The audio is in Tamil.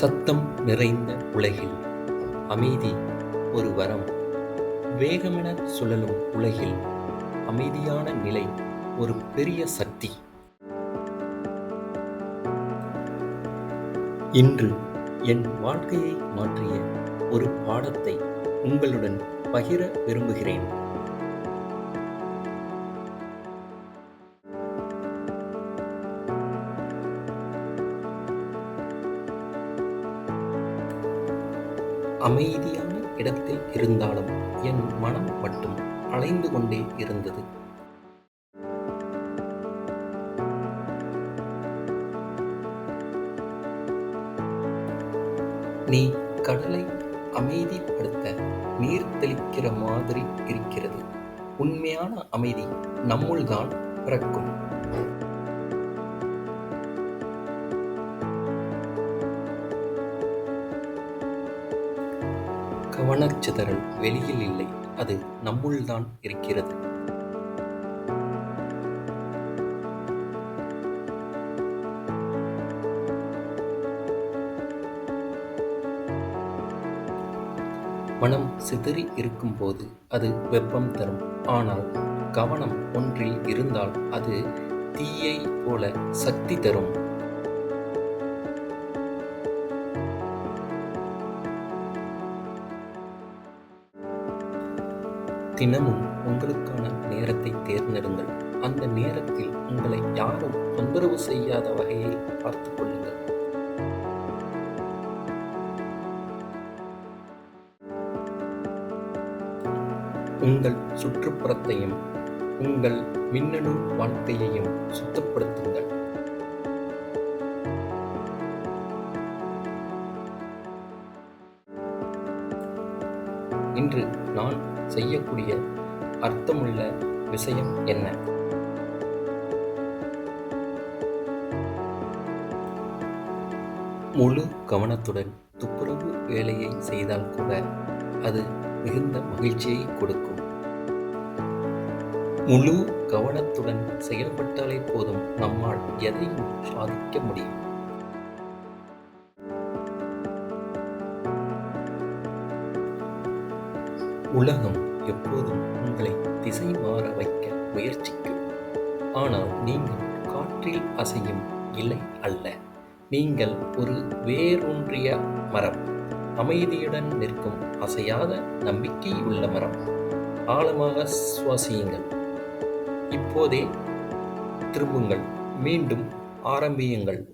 சத்தம் நிறைந்த உலகில் அமைதி ஒரு வரம். வேகமென சுழலும் உலகில் அமைதியான நிலை ஒரு பெரிய சக்தி. இன்று என் வாழ்க்கையை மாற்றிய ஒரு பாடத்தை உங்களுடன் பகிர விரும்புகிறேன். அமைதியான இடத்தில் இருந்தாலும் என் மனம் மட்டும் அலைந்து கொண்டே இருந்தது. நீ கடலை அமைதிப்படுத்த நீர் தெளிக்கிற மாதிரி இருக்கிறது. உண்மையான அமைதி நம்முள்தான் பிறக்கும். கவனச்சிதறல் வெளியில் இல்லை. அது நம்முள்தான் இருக்கிறது. மனம் சிதறி இருக்கும்போது அது வெப்பம் தரும். ஆனால் கவனம் ஒன்றில் இருந்தால் அது தீயை போல சக்தி தரும். தினமும் உங்களுக்கான நேரத்தை தேர்ந்தெடுங்கள். அந்த நேரத்தில் உங்களை யாரும் தொந்தரவு செய்யாத வகையில் பார்த்து கொள்ளுங்கள். உங்கள் சுற்றுப்புறத்தையும் உங்கள் மின்னணு வாழ்க்கையையும் சுத்தப்படுத்துங்கள். இன்று நான் செய்யக்கூடிய அர்த்தமுள்ள விஷயம் என்ன? முழு கவனத்துடன் துப்புரவு வேலையை செய்தால் கூட அது மிகுந்த மகிழ்ச்சியை கொடுக்கும். முழு கவனத்துடன் செயல்பட்டாலே போதும் நம்மால் எதையும் சாதிக்க முடியும். உலகம் எப்போதும் உங்களை திசை மாற வைக்க முயற்சிக்கும். ஆனால் நீங்கள் காற்றில் அசையும் இலை அல்ல. நீங்கள் ஒரு வேரூன்றிய மரம். அமைதியுடன் நிற்கும் அசையாத நம்பிக்கை உள்ள மரம். ஆழமாக சுவாசியுங்கள். இப்போதே திரும்புங்கள். மீண்டும் ஆரம்பியுங்கள்.